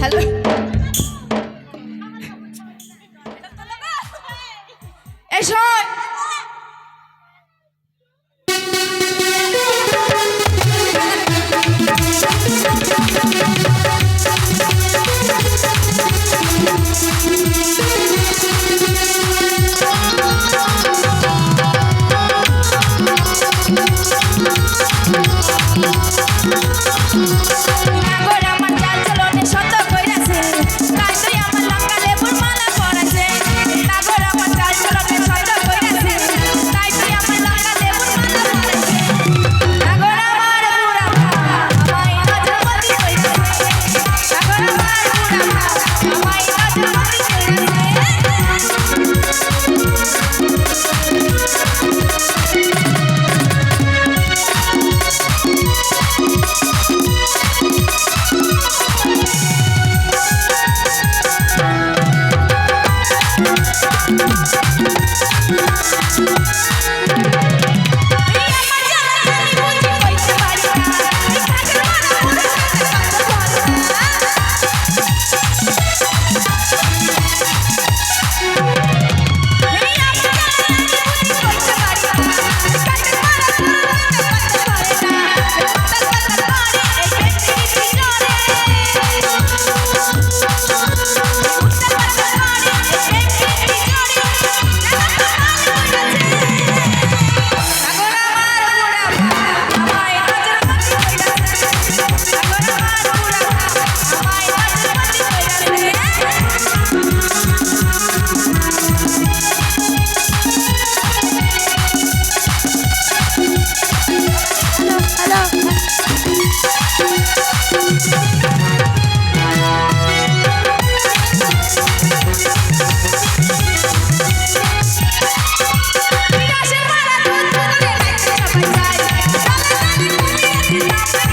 Hello এই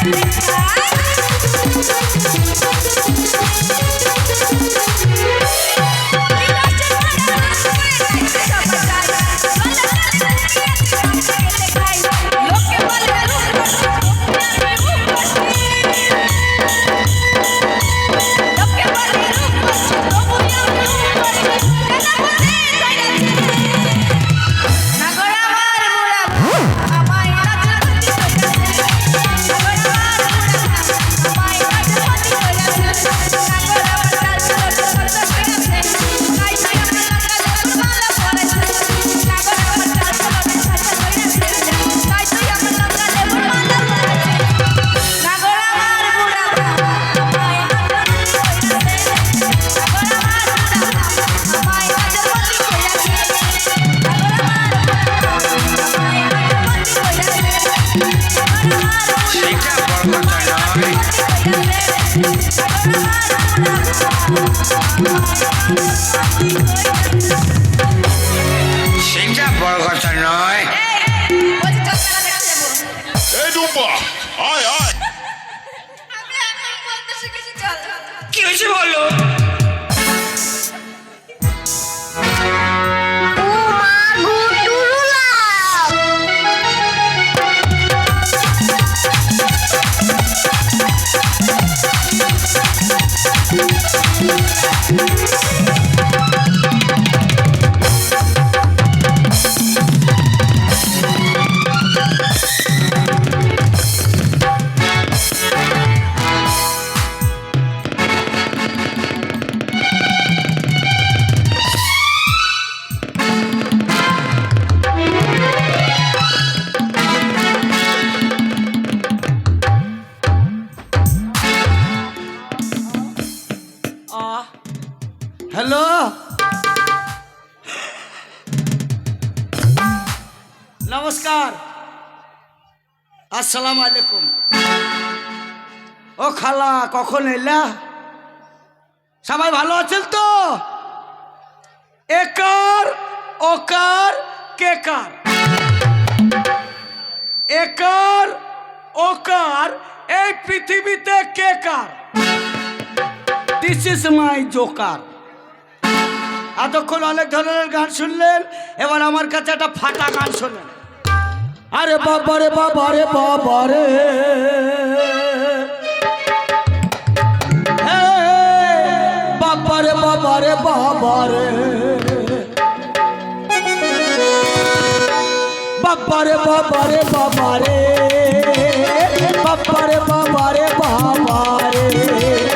সেটা সেটা বড় কথা নয় এই ডুম্বা আয় আয় কি হয়েছে বলো খালা সবাই ভালো আছেন তো? একার ওকার কেকার? একার ওকার এই পৃথিবীতে কেকার? দিস ইজ মাই জোকার এতক্ষণ অনেক ধরনের গান শুনলেন এবার আমার কাছে একটা ফাটা গান শোনেন। আরে বাবারে বাবারে বাবারে হে, রে বাবা রে। বাবা রে বাবা রে বাবা রে। বাবা রে বাবা রে বাবা রে।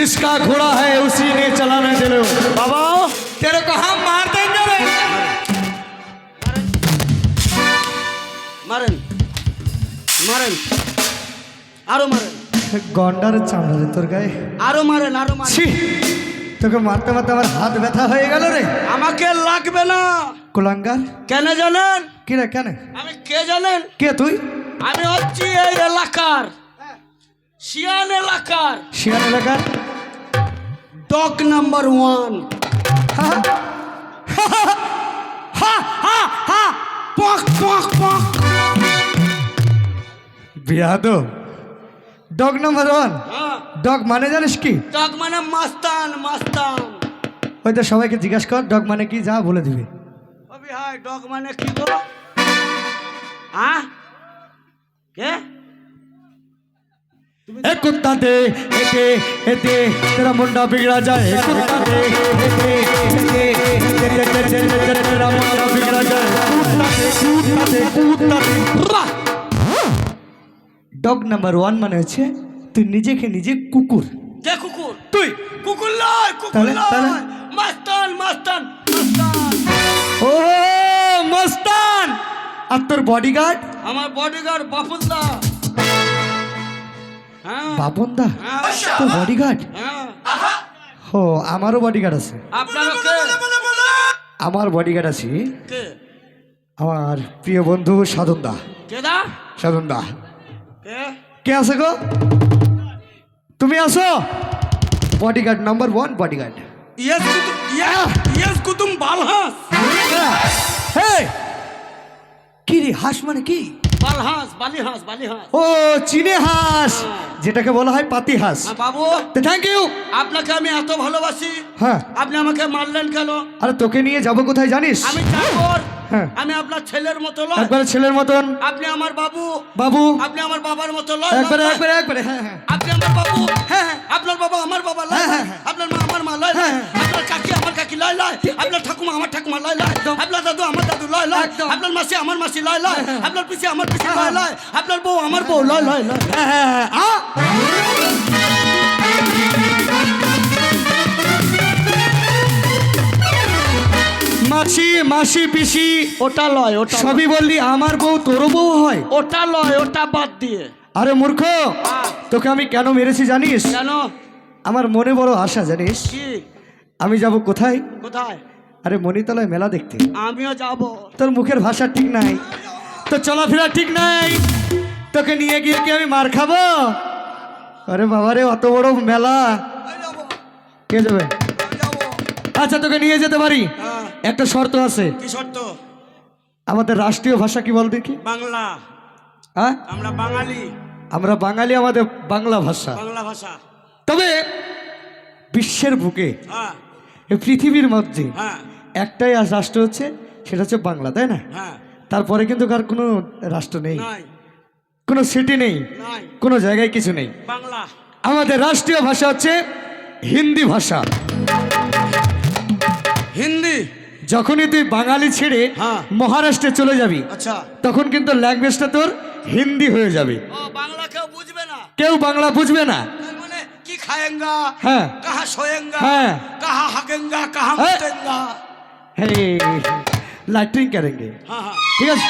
जिसका घोड़ा है उसी ने चलाने चलो बाबा तेरे को हम मार देंगे रे মারেন মারেন আরো মারেন গন্ডার চামড়া রে তোর গায়ে আরো মারেন আরো মারেন ছি তোকে মারতে মারতে আমার হাত ব্যথা হয়ে গেল রে আমাকে লাগবে না কুলাঙ্গার কেন জানেন কি রে কেন আমি কে জানেন কে তুই আমি হচ্ছি এই এলাকার শিয়ান এলাকার শিয়ান এলাকার ডগ নাম্বার ওয়ান হা, হা হা হা পক পক পক বিয়াদ ডগ নাম্বার ওয়ান ডগ মানে জানিস কি? ডগ মানে মাস্তান মাস্তান। ওই তো সবাইকে জিজ্ঞাসা কর ডগ মানে কি যা বলে দিবে। ডগ মানে কি গো? হ্যাঁ? কে? ए कुत्ता दे ए दे ए दे तेरा मुंडा बिगड़ा जाए ए कुत्ता दे ए दे ए दे ए दे, दे, दे, दे, दे, तेरा मुंडा बिगड़ा जाए कुत्ता दे कुत्ता दे कुत्ता दे ডগ নাম্বার ওয়ান মানে হচ্ছে তুই নিজেকে নিজে কুকুর যে কুকুর তুই কুকুর লয় কুকুর তাহলে- তাহলে? লয় মাস্তান মাস্তান মাস্তান ও মস্তান আর তোর বডিগার্ড আমার বডিগার্ড বাপুলদা বাপনদা হ্যাঁ, তোর বডিগার্ড ও আমারও বডিগার্ড আছে। আমার বডিগার্ড আছে। আমার প্রিয় বন্ধু সাধন দা কে? সাধন দা কে আছে গো? তুমি আসো বডিগার্ড নাম্বার ওয়ান বডিগার্ড কি রে হাস মানে কি? বালহাস বালিহাস বালিহাস। ও চিনে হাঁস যেটাকে বলা হয় পাতি হাঁস। হ্যাঁ, বাবু। থ্যাংক ইউ আপনাকে আমি এত ভালোবাসি। হ্যাঁ। আপনি আমাকে মারলেন কেন? আরে তোকে নিয়ে যাব কোথায় জানিস? আমি চাকর। হ্যাঁ। আমি আপনার ছেলের মতো লয় একবারে ছেলের মতন। আপনি আমার বাবু। বাবু। আপনি আমার বাবার মতো লয় একবারে। একবারে একবারে হ্যাঁ হ্যাঁ। আপনি আমার বাবু। হ্যাঁ, হ্যাঁ। আপনার বাবা আমার বাবা লয় হ্যাঁ, হ্যাঁ, আপনার মা আমার মা লয়। আপনার কাকি আমার কাকি লয় লয়। আপনার ঠাকুমা আমার ঠাকুমা লয় লয়। আপনার দাদু আমার আপনার মাসি আমার মাসি লয় লয়। আপনার পিসি আমার পিসি লয় লয়। আপনার বউ আমার বউ লয় লয় লয়। হ্যাঁ, হ্যাঁ, হ্যাঁ, মাসি মাসি পিসি ওটা লয় ওটা সবই বললি আমার বউ তোর বউ হয়? ওটা লয় ওটা বাদ দিয়ে। আরে মূর্খ! হ্যাঁ। তোকে আমি কেন মেরেছি জানিস? কেন? আমার মনে বড় আশা জানিস? আমি যাব কোথায়? কোথায়? আরে মণিতলায় মেলা দেখতে। আমিও যাব। তোর মুখের ভাষা ঠিক নাই। তোর চলাফেরা ঠিক নাই। তোকে নিয়ে গিয়ে কি আমি মার খাব? আরে বাবারে অত বড় মেলা। কে যাবে? আচ্ছা তোকে নিয়ে যেতে পারি। হ্যাঁ। একটা শর্ত আছে। কি শর্ত? আমাদের রাষ্ট্রীয় ভাষা কি বল দেখি? বাংলা। হ্যাঁ? আমরা বাঙালি। আমরা বাঙালি আমাদের বাংলা ভাষা। বাংলা ভাষা। তবে বিশ্বের বুকে হ্যাঁ। এই পৃথিবীর মধ্যে হ্যাঁ। একটাই রাষ্ট্র হচ্ছে সেটা হচ্ছে বাংলা তাই না? হ্যাঁ। তারপরে কিন্তু কার কোনো রাষ্ট্র নেই। কোনো সিটি নেই। কোনো জায়গায় কিছু নেই। বাংলা। আমাদের রাষ্ট্রীয় ভাষা হচ্ছে হিন্দি ভাষা। হিন্দি? যখনই তুই বাঙালি ছেড়ে হ্যাঁ। মহারাষ্ট্রে চলে যাবি আচ্ছা। তখন কিন্তু ল্যাঙ্গুয়েজটা তোর হিন্দি হয়ে যাবে। বাংলা কেউ বুঝবে না। কেউ বাংলা বুঝবে না। মানে কি খায়েঙ্গা? হ্যাঁ। কাহা সোয়েঙ্গা হ্যাঁ। কাহা হাগেঙ্গা? কাহা হ্যাঁ। লাইটিং করেঙ্গে হ্যাঁ হ্যাঁ। ঠিক আছে?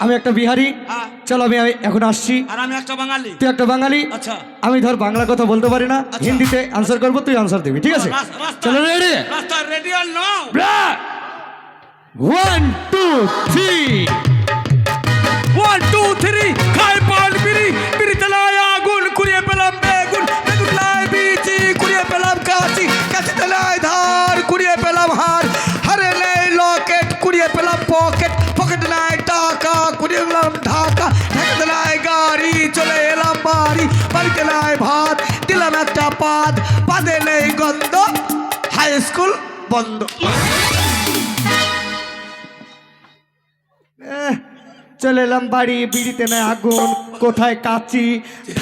আমি একটা বিহারি। হ্যাঁ। চলো আমি এখন আসছি। আর আমি একটা বাঙালি। তুই একটা বাঙালি? আচ্ছা। আমি ধর বাংলা কথা বলতে পারি না আচ্ছা। হিন্দিতে আনসার করব তুই আনসার দিবি ঠিক আছে? চলো ready ready one two three one two three খাই পান বিড়ি বিড়ি তলায় আগুন কুড়িয়ে পেলাম বেগুন বেগুন তলায় বিচি কুড়িয়ে পেলাম কাঁচি কাঁচি তলায় ধার কুড়িয়ে পেলাম হার। পেলাম পকেট পকেট নাই টাকা কুড়িয়ে ঢাকা। ঢাকা তলায় গাড়ি চলে এলাম বাড়ি। বাড়িতে নাই ভাত দিলাম একটা নেই গন্ধ হাই স্কুল বন্ধ। চলে এলাম বাড়ি বিড়িতে না আগুন। কোথায় কাচি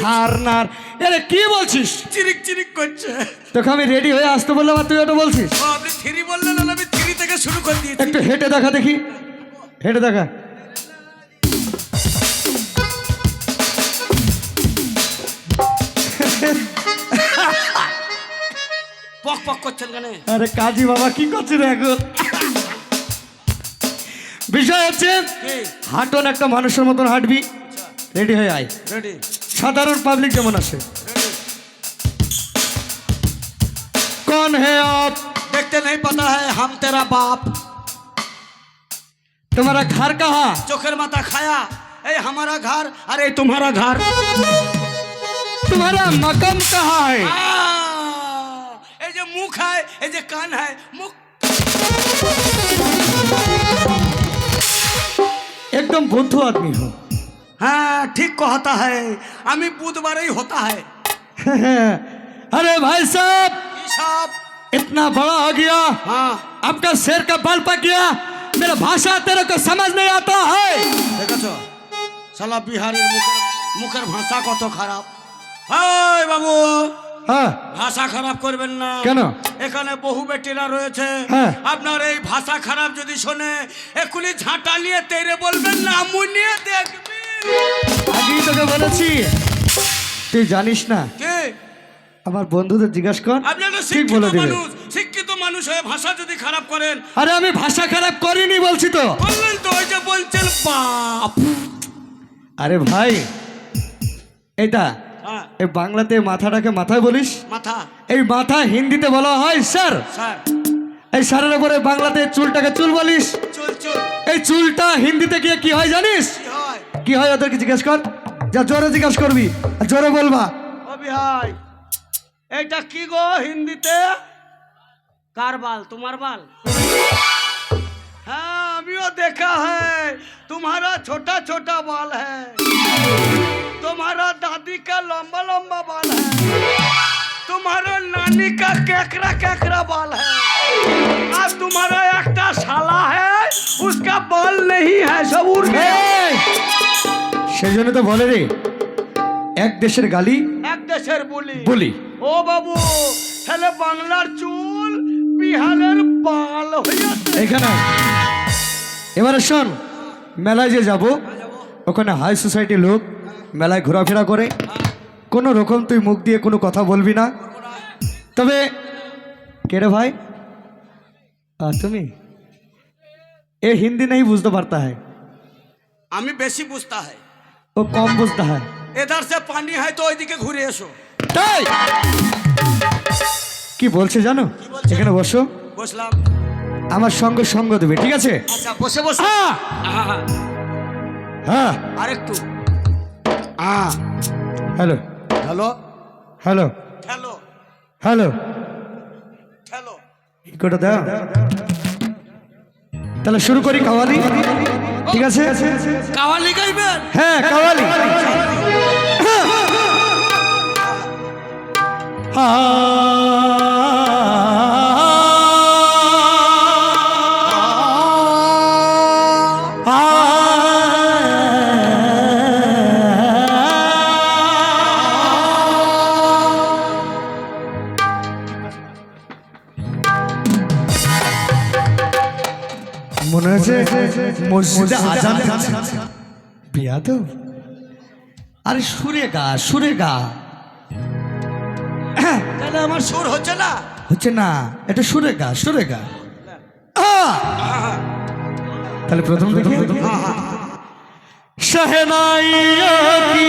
ধারনার এরে কি বলছিস? চিরিক চিরিক করছে। তোকে আমি রেডি হয়ে আসতে বললাম আর তুই ওটা বলছিস? আপনি থ্রি বললেন আমি থেকে শুরু করে দিয়ে একটু হেঁটে দেখা দেখি। হেঁটে দেখা। পক পক করছেন কেন? আরে কাজী বাবা কি করছেন এখন? বিষয় হচ্ছে হাঁটন একটা মানুষের মতন হাঁটবি। রেডি হয়ে আয়। রেডি। সাধারণ পাবলিক যেমন আছে কন হে আপ? देखते नहीं पता है हम तेरा बाप। तुम्हारा घर कहा? चोखेर माता खाया। ए हमारा घर। अरे तुम्हारा घर। तुम्हारा मकाम कहाँ है? ए जे मुख है ए जे कान है मुख। एकदम बुद्धू आदमी हो। हाँ ठीक कहता है। अमी बुधवार ही होता है। अरे भाई साहब! साहब। इतना बड़ा हो गया हाँ आपका शेर का बाल पक गया मेरा भाषा तेरे को समझ नहीं आता है দেখেছ শালা বিহারের মুখের মুখের ভাষা কত খারাপ হাই বাবু हाँ ভাষা খারাপ করবেন না কেন? এখানে বহু বেটিরা রয়েছে হ্যাঁ। আপনার এই ভাষা খারাপ যদি শোনে এক্ষুনি ঝাঁটা নিয়ে তেরে বলবেন না মুনিয়ে দেখবি আগেই তোকে বলেছি তুই জানিস না কে আমার বন্ধুদের জিজ্ঞাসা কর। আপনি ঠিক বলে দেবে। মানুষ শিক্ষিত মানুষ হয়ে ভাষা যদি খারাপ করেন। আরে আমি ভাষা খারাপ করিনি বলছি তো। বললেন তো ওই যে বলছেন বাপ। আরে ভাই এটা হ্যাঁ। এই বাংলাতে মাথাটাকে মাথায় বলিস? মাথা। এই মাথা হিন্দিতে বলা হয় স্যার। স্যার। এই স্যারের উপরে বাংলাতে চুলটাকে চুল বলিস? এই চুলটা হিন্দিতে গিয়ে কি হয় জানিস? কি হয়? ওদেরকে জিজ্ঞেস কর। যা জোরে জিজ্ঞেস করবি জোরে বলবা। বিহাই এইটা কি গো হিন্দিতে কার বাল তোমার বাল हाँ अभियो देखा है तुम्हारा छोटा छोटा बाल है तुम्हारा दादी का लंबा लंबा बाल है तुम्हारा नानी का केकरा केकरा बाल है आज तुम्हारा एकटा साला है उसका बाल नहीं है सब उड़ गया এই! সেই জন্য তো বলে রে এক দেশের গালি এক দেশের বলি। বলি। ও বাবু তাহলে বাংলার চুল বিহারের পাল হইয়াছে। এখানে এবারে শোন মেলায় যে যাব ওখানে হাই সোসাইটি লোক মেলায় ঘোরাফেরা করে। কোনো রকম তুই মুখ দিয়ে কোনো কথা বলবি না। তবে কেড়ে ভাই? তুমি? এ হিন্দি নেই বুঝতে পারতা হ্যাঁ। আমি বেশি বুঝতা হ্যাঁ। ও কম বুঝতা হ্যাঁ। এধার সে পানি হয় তো ওইদিকে ঘুরে এসো। তাই? কি বলছে জানো? এখানে বসো। বসলাম। আমার সঙ্গে সঙ্গ দেবে ঠিক আছে? আচ্ছা বসে বসে! আহা, হ্যাঁ আরেকটু। Hello. Hello. Hello. Hello. Hello. ঠেলো ইকোটা দাও। তাহলে শুরু করি কাওয়ালি? ঠিক আছে? কাওয়ালি গাইবেন? হ্যাঁ কাওয়ালি। মনে হচ্ছে মসজিদে আজান বিয়া তো? আরে সুরে গা সুরে গা। তাহলে আমার সুর হচ্ছে না? হচ্ছে না। এটা সুরে গা সুরে গা! তাহলে প্রথম দেখি। শহনাইয়াতি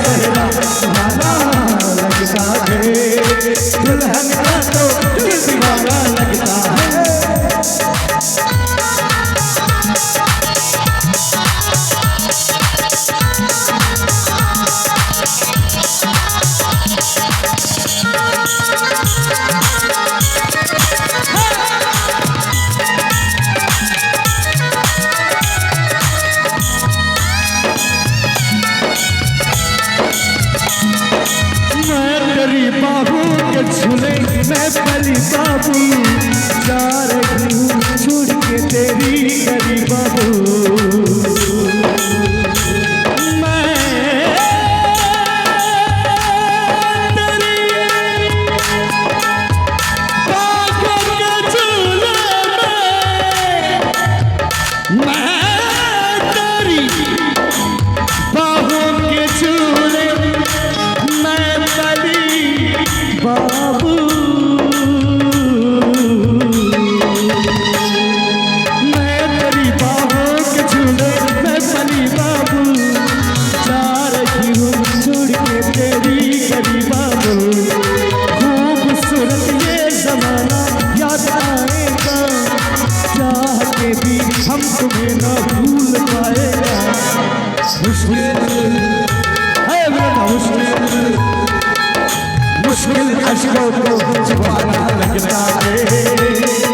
안 मुश्किल मुश्किल अशकों को छुपाना लगता है